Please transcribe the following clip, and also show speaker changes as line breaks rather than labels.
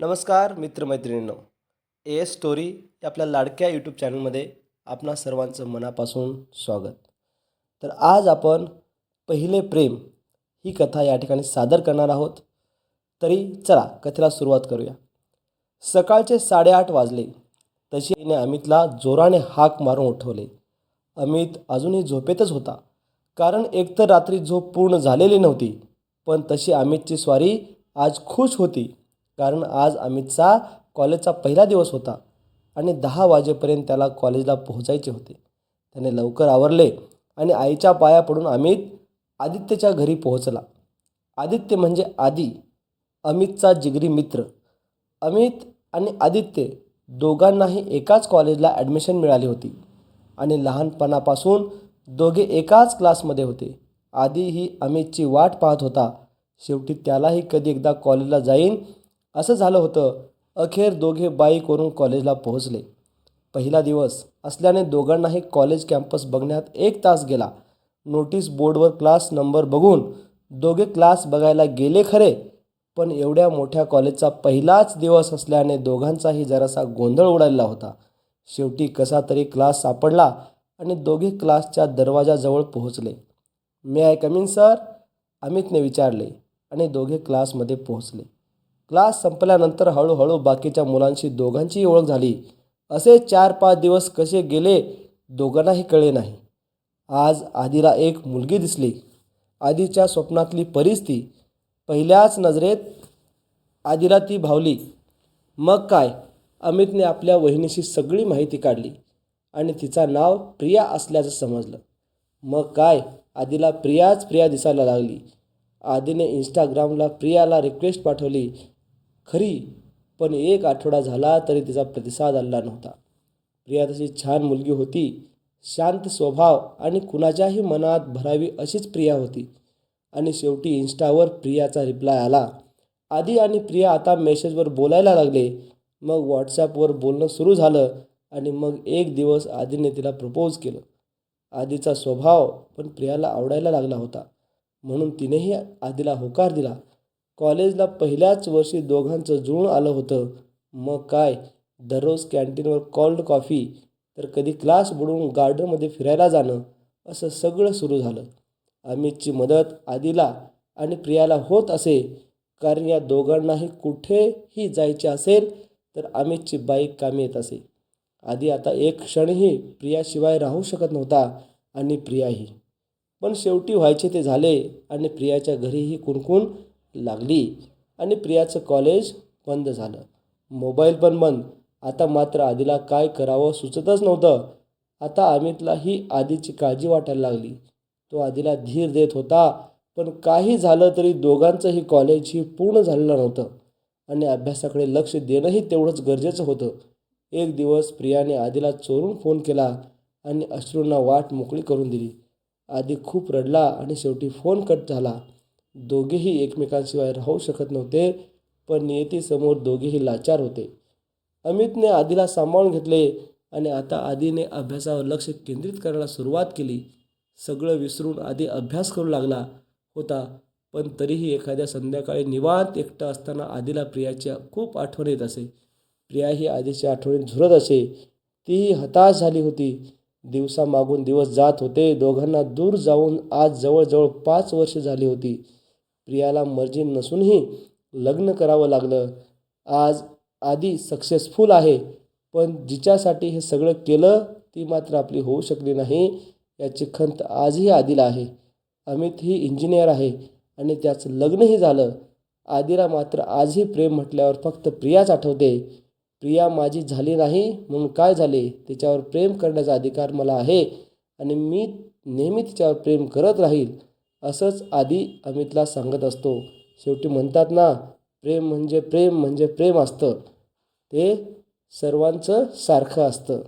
नमस्कार मित्रमैत्रिणींनो. A S story या आपल्या लाडक्या यूट्यूब चॅनलमध्ये आपणा सर्वांचं मनापासून स्वागत. तर आज आपण पहिले प्रेम ही कथा या ठिकाणी सादर करणार आहोत. तरी चला कथेला सुरुवात करूया. सकाळचे साडेआठ वाजले. तशी तिने अमितला जोराने हाक मारून उठवले. अमित अजूनही झोपेतच होता. कारण एकतर रात्री झोप पूर्ण झालेली नव्हती पण तशी अमितची स्वारी आज खुश होती. कारण आज अमितचा कॉलेजचा पहिला दिवस होता आणि दहा वाजेपर्यंत त्याला कॉलेजला पोहोचायचे होते. त्याने लवकर आवरले आणि आईच्या पाया पडून अमित आदित्यच्या घरी पोहोचला. आदित्य म्हणजे आदी अमितचा जिगरी मित्र. अमित आणि आदित्य दोघांनाही एकाच कॉलेजला ॲडमिशन मिळाली होती आणि लहानपणापासून दोघे एकाच क्लासमध्ये होते. आधी ही अमितची वाट पाहत होता. शेवटी त्यालाही कधी एकदा कॉलेजला जाईन असं झालं होतं. अखेर दोघे बाईकवरून कॉलेजला पोहोचले. पहिला दिवस असल्याने दोघांनाही कॉलेज कॅम्पस बघण्यात एक तास गेला. नोटीस बोर्डवर क्लास नंबर बघून दोघे क्लास बघायला गेले खरे पण एवढ्या मोठ्या कॉलेजचा पहिलाच दिवस असल्याने दोघांचाही जरासा गोंधळ उडालेला होता. शेवटी कसा तरी क्लास सापडला आणि दोघे क्लासच्या दरवाजाजवळ पोहोचले. मे आय कमिन सर अमितने विचारले आणि दोघे क्लासमध्ये पोहोचले. क्लास संपल्यानंतर हळूहळू बाकीच्या मुलांशी दोघांचीही ओळख झाली. असे चार पाच दिवस कसे गेले दोघांनाही कळे नाही. आज आधीला एक मुलगी दिसली. आधीच्या स्वप्नातली परिस्थिती. पहिल्याच नजरेत आधीला ती भावली. मग काय? अमितने आपल्या वहिनीशी सगळी माहिती काढली आणि तिचा नाव प्रिया असल्याचं समजलं. मग काय? आधीला प्रियाच प्रिया दिसायला लागली. आधीने इंस्टाग्रामला प्रियाला रिक्वेस्ट पाठवली. खरी पण एक आठवडा झाला तरी तिचा प्रतिसाद आला नव्हता. प्रिया तशी छान मुलगी होती. शांत स्वभाव आणि कुणाच्याही मनात भरावी अशीच प्रिया होती. आणि शेवटी इन्स्टावर प्रियाचा रिप्लाय आला. आधी आणि प्रिया आता मेसेजवर बोलायला लागले. मग व्हॉट्सॲपवर बोलणं सुरू झालं आणि मग एक दिवस आधीने तिला प्रपोज केलं. आधीचा स्वभाव पण प्रियाला आवडायला लागला होता. म्हणून तिनेही आधीला होकार दिला. कॉलेजला पहिल्याच वर्षी दोघांचं जुळून आलं होतं. मग काय? दररोज कॅन्टीनवर कोल्ड कॉफी तर कधी क्लास बुडवून गार्डनमध्ये फिरायला जाणं असं सगळं सुरू झालं. अमितची मदत आदिला आणि प्रियाला होत असे. कारण या दोघांनाही कुठेही जायचे असेल तर अमितची बाईक कामी येत असे. आधी आता एक क्षणही प्रियाशिवाय राहू शकत नव्हता आणि प्रियाही. पण शेवटी व्हायचे ते झाले आणि प्रियाच्या घरीही कुणकुण लागली आणि प्रियाचं कॉलेज बंद झालं. मोबाईल पण बंद. आता मात्र आधीला काय करावं सुचतच नव्हतं. आता अमितला ही आधीची काळजी वाटायला लागली. तो आधीला धीर देत होता पण काही झालं तरी दोघांचंही कॉलेज ही पूर्ण झालेलं नव्हतं. आणि अभ्यासाकडे लक्ष देणंही तेवढंच गरजेचं होतं. एक दिवस प्रियाने आधीला चोरून फोन केला आणि अश्रूंना वाट मोकळी करून दिली. आधी खूप रडला आणि शेवटी फोन कट झाला. दोघेही एकमेकांशिवाय राहू शकत नव्हते पण नियतीसमोर दोघेही लाचार होते. अमितने आधीला सांभाळून घेतले आणि आता आधीने अभ्यासावर लक्ष केंद्रित करायला सुरुवात केली. सगळं विसरून आधी अभ्यास करू लागला होता पण तरीही एखाद्या संध्याकाळी निवांत एकटं असताना आधीला प्रियाच्या खूप आठवण येत असे. प्रिया ही आधीच्या आठवणीत झुरत असे. तीही हताश झाली होती. दिवसामागून दिवस जात होते. दोघांना दूर जाऊन आज जवळजवळ पाच वर्ष झाली होती. प्रियाला मर्जी नसूनही लग्न करावं लागलं. आज आधी सक्सेसफुल आहे पण जिच्यासाठी हे सगळं केलं ती मात्र आपली होऊ शकली नाही याची खंत आजही आधीला आहे. अमित ही इंजिनियर आहे आणि त्याचं लग्नही झालं. आधीला मात्र आजही प्रेम म्हटल्यावर फक्त प्रियाच आठवते. प्रिया माझी झाली नाही म्हणून काय झाले? तिच्यावर प्रेम करण्याचा अधिकार मला आहे आणि मी नेहमी तिच्यावर प्रेम करत राहील. असंच आधी अमितला सांगत असतो. शेवटी म्हणतात ना प्रेम म्हणजे प्रेम म्हणजे प्रेम असतं. ते सर्वांचं सारखं असतं.